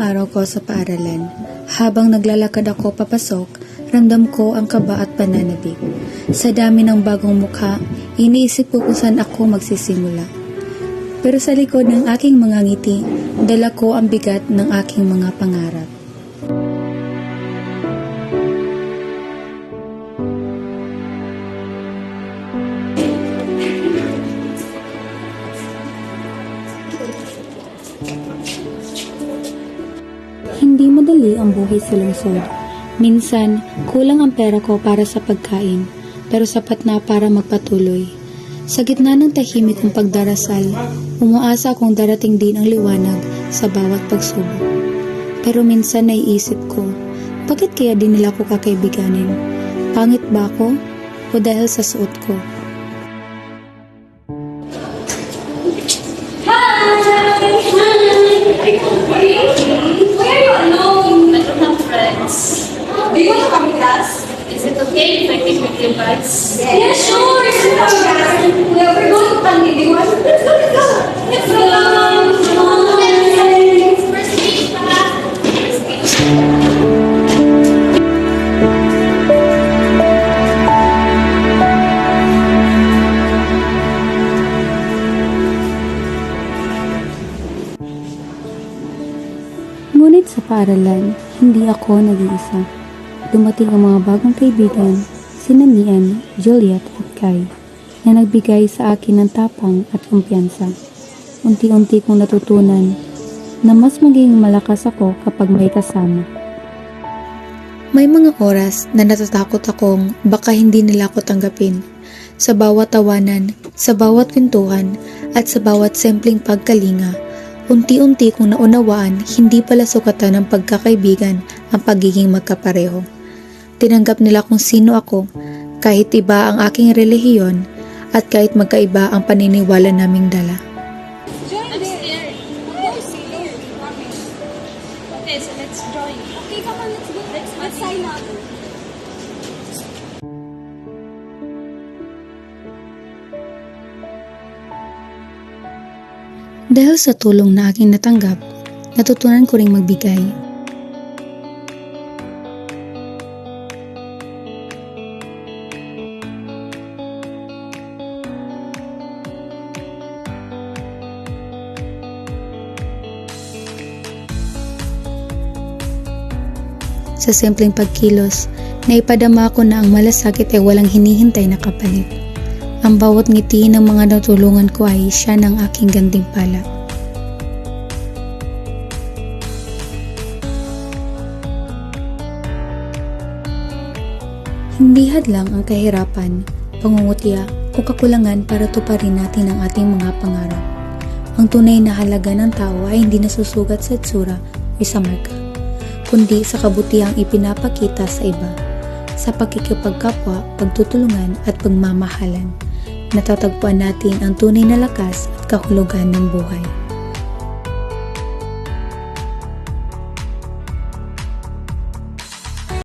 araw ko sa paaralan. Habang naglalakad ako papasok, ramdam ko ang kaba at pananabik. Sa dami ng bagong mukha, iniisip ko kung saan ako magsisimula. Pero sa likod ng aking mga ngiti, dala ko ang bigat ng aking mga pangarap. Hindi madali ang buhay sa lungsod. Minsan, kulang ang pera ko para sa pagkain, pero sapat na para magpatuloy. Sa gitna ng tahimik kong pagdarasal, umuasa akong darating din ang liwanag sa bawat pagsubok. Pero minsan naiisip ko, bakit kaya din nila ako kakaibiganin? Pangit ba ako? O dahil sa suot ko? Guys? Yeah, sure. Yeah, we're going to Tangidiwan. Let's go, let's go. Let's go. Ngunit sa paaralan, hindi ako nag-iisa. Dumating ang mga bagong kaibigan, sina Mian, Juliet at Kai, na nagbigay sa akin ng tapang at kumpiyansa. Unti-unti kong natutunan na mas magiging malakas ako kapag may kasama. May mga oras na natatakot akong baka hindi nila ako tanggapin. Sa bawat tawanan, sa bawat kwentuhan, at sa bawat simpleng pagkalinga, unti-unti kong naunawaan hindi pala sukatan ng pagkakaibigan ang pagiging magkapareho. Tinanggap nila kung sino ako, kahit iba ang aking relihiyon at kahit magkaiba ang paniniwala naming dala. I'm scared. Okay, so let's join. Okay, come on, let's go. Let's, let's sign up. Dahil sa tulong na aking natanggap, natutunan ko ring magbigay. Sa simpleng pagkilos, naipadama ko na ang malasakit ay walang hinihintay na kapalit. Ang bawat ngiti ng mga natulungan ko ay siya ng aking gantimpala. Hindi hadlang ang kahirapan, pangungutya o kakulangan para tuparin natin ang ating mga pangarap. Ang tunay na halaga ng tao ay hindi nasusugat sa itsura o sa marka, kundi sa kabutihang ipinapakita sa iba, sa pakikipagkapwa, pagtutulungan at pagmamahalan natatagpuan natin ang tunay na lakas at kahulugan ng buhay.